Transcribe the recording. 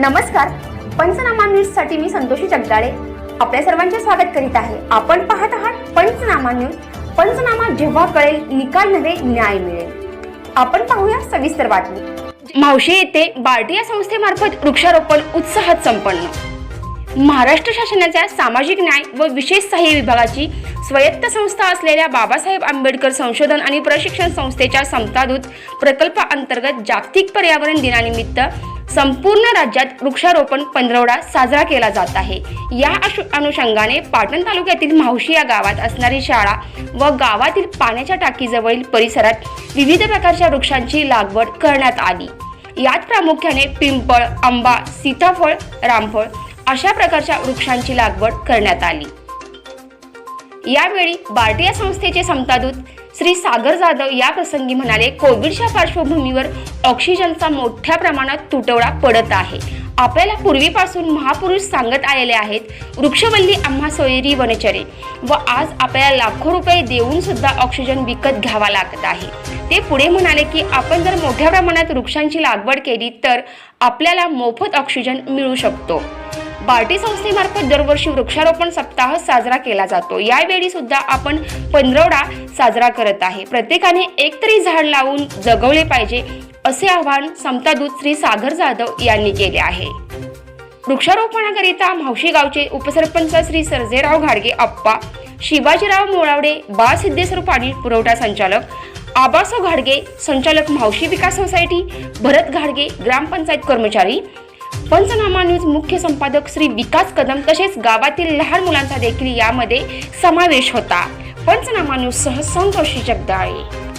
नमस्कार. पंचनामा न्यूजसाठी मी संतोषी जगदाळे. आपल्या सर्वांचे स्वागत करीत आहे. आपण पाहत आहात पंचनामा न्यूज. पंचनामा जेव्हा कळेल निकाल नव्हे न्याय मिळेल. आपण पाहूया सविस्तर बातमी. मावशी येथे बार्टी संस्थेमार्फत वृक्षारोपण उत्साहात संपन्न. महाराष्ट्र शासनाच्या सामाजिक न्याय व विशेष सहाय्य विभागाची स्वायत्त संस्था असलेल्या बाबासाहेब आंबेडकर संशोधन आणि प्रशिक्षण संस्थेच्या समतादूत प्रकल्पाअंतर्गत जागतिक पर्यावरण दिनानिमित्त संपूर्ण राज्यात वृक्षारोपण पंधरवडा साजरा केला जात आहे. या अनुषंगाने पाटण तालुक्यातील मावशी या गावात असणारी शाळा व गावातील पाण्याच्या टाकीजवळील परिसरात विविध प्रकारच्या वृक्षांची लागवड करण्यात आली. यात प्रामुख्याने पिंपळ आंबा सीताफळ रामफळ अशा प्रकारच्या वृक्षांची लागवड करण्यात आली. यावेळी बार्टिया संस्थेचे समतादूत श्री सागर जाधव या प्रसंगी म्हणाले कोविडच्या पार्श्वभूमीवर ऑक्सिजनचा मोठ्या प्रमाणात तुटवडा पडत आहे. आपल्याला पूर्वीपासून महापुरुष सांगत आलेले आहेत वृक्षवल्ली आम्हा सोयरी वनचरे. व आज आपल्याला लाखो रुपये देऊन सुद्धा ऑक्सिजन विकत घ्यावा लागत आहे. ते पुढे म्हणाले की आपण जर मोठ्या प्रमाणात वृक्षांची लागवड केली तर आपल्याला मोफत ऑक्सिजन मिळू शकतो. बार्टी संस्थेमार्फत दरवर्षी वृक्षारोपण सप्ताह साजरा केला जातो. यावेळी सुद्धा आपण पंधरवडा साजरा करत आहे. प्रत्येकाने एक तरी झाड लावून जगवले पाहिजे असे आवाहन समतादूत श्री सागर जाधव यांनी केले आहे. वृक्षारोपणाकरिता मावशी गावचे उपसरपंच श्री सर्जेराव घाडगे अप्पा शिवाजीराव मोळावडे बाळ सिद्धेश्वर पाणी पुरवठा संचालक आबासो घाडगे संचालक मावशी विकास सोसायटी भरत घाडगे ग्रामपंचायत कर्मचारी पंचनामा न्यूज मुख्य संपादक श्री विकास कदम तसेच गावातील लहान मुलांचा देखील यामध्ये समावेश होता. पंचनामानुसह न्यूज सह संतोषी जगदाळे.